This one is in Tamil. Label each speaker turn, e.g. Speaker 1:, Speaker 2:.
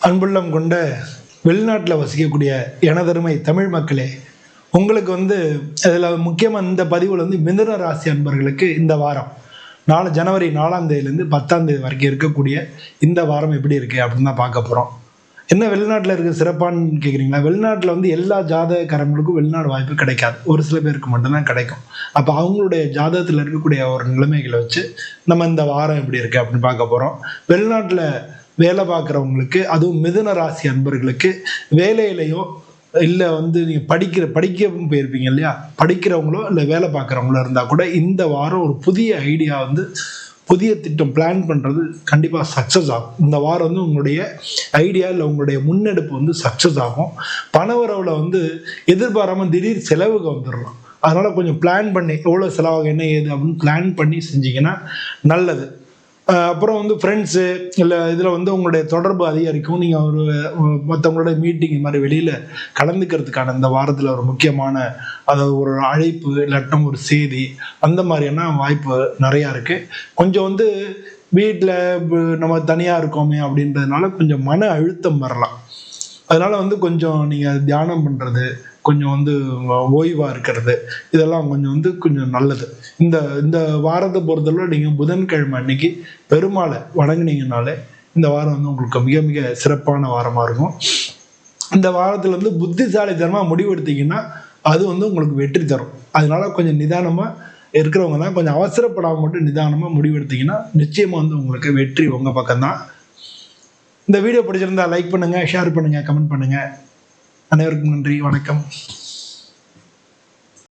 Speaker 1: அன்புள்ளம் கொண்ட வெளிநாட்டில் வசிக்கக்கூடிய எனதருமை தமிழ் மக்களே உங்களுக்கு வந்து அதில் முக்கியமாக இந்த பதிவில் வந்து மிதுன ராசி அன்பர்களுக்கு இந்த வாரம் நாலு ஜனவரி நாலாம் தேதியிலேருந்து பத்தாம் தேதி வரைக்கும் இருக்கக்கூடிய இந்த வாரம் எப்படி இருக்குது அப்படின்னு தான் பார்க்க போகிறோம் என்ன வெளிநாட்டில் இருக்க சிறப்பான்னு கேட்குறீங்களா வெளிநாட்டில் வந்து எல்லா ஜாதகக்காரங்களுக்கும் வெளிநாடு வாய்ப்பு கிடைக்காது. ஒரு சில பேருக்கு மட்டும்தான் கிடைக்கும். அப்போ அவங்களுடைய ஜாதகத்தில் இருக்கக்கூடிய ஒரு நிலைமைகளை வச்சு நம்ம இந்த வாரம் எப்படி இருக்குது அப்படின்னு பார்க்க போகிறோம் வெளிநாட்டில் வேலை பார்க்குறவங்களுக்கு அதுவும் மிதுன ராசி அன்பர்களுக்கு வேலையிலையோ இல்லை வந்து நீங்கள் படிக்கிற படிக்க போயிருப்பீங்க இல்லையா? படிக்கிறவங்களோ இல்லை வேலை பார்க்குறவங்களோ இருந்தால் கூட இந்த வாரம் ஒரு புதிய ஐடியா வந்து புதிய திட்டம் பிளான் பண்ணுறது கண்டிப்பாக சக்ஸஸ் ஆகும். இந்த வாரம் வந்து உங்களுடைய ஐடியா இல்லை உங்களுடைய முன்னெடுப்பு வந்து சக்ஸஸ் ஆகும். பணவரவில் வந்து எதிர்பாராமல் திடீர் செலவுக்கு வந்துடலாம் அதனால் கொஞ்சம் பிளான் பண்ணி எவ்வளோ செலவாகும் என்ன ஏது அப்படின்னு பிளான் பண்ணி செஞ்சீங்கன்னா நல்லது. அப்புறம் வந்து ஃப்ரெண்ட்ஸு இல்லை இதில் வந்து உங்களுடைய தொடர்பு அதிகரிக்கும். நீங்கள் ஒரு மற்றவங்களோட மீட்டிங் இது மாதிரி வெளியில் கலந்துக்கிறதுக்கான இந்த வாரத்தில் ஒரு முக்கியமான அதாவது ஒரு அழைப்பு இல்லாட்டம் ஒரு செய்தி அந்த மாதிரியான வாய்ப்பு நிறையா இருக்குது கொஞ்சம் வந்து வீட்டில் நம்ம தனியாக இருக்கோமே அப்படின்றதுனால கொஞ்சம் மன அழுத்தம் வரலாம். அதனால வந்து கொஞ்சம் நீங்கள் தியானம் பண்ணுறது கொஞ்சம் வந்து ஓய்வாக இருக்கிறது இதெல்லாம் கொஞ்சம் வந்து கொஞ்சம் நல்லது. இந்த இந்த வாரத்தை பொறுத்தளவு நீங்கள் புதன்கிழமை அன்னைக்கு பெருமாளை வணங்கினீங்கனாலே இந்த வாரம் வந்து உங்களுக்கு மிக மிக சிறப்பான வாரமாக இருக்கும். இந்த வாரத்தில் வந்து புத்திசாலித்தனமாக முடிவெடுத்தீங்கன்னா அது வந்து உங்களுக்கு வெற்றி தரும். அதனால கொஞ்சம் நிதானமாக இருக்கிறவங்க தான் கொஞ்சம் அவசரப்படாமல் மட்டும் நிதானமாக முடிவெடுத்தீங்கன்னா நிச்சயமாக வந்து உங்களுக்கு வெற்றி உங்கள் பக்கம்தான். இந்த வீடியோ பிடிச்சிருந்தா லைக் பண்ணுங்கள் ஷேர் பண்ணுங்கள் கமெண்ட் பண்ணுங்கள் அனைவருக்கும் நன்றி வணக்கம்.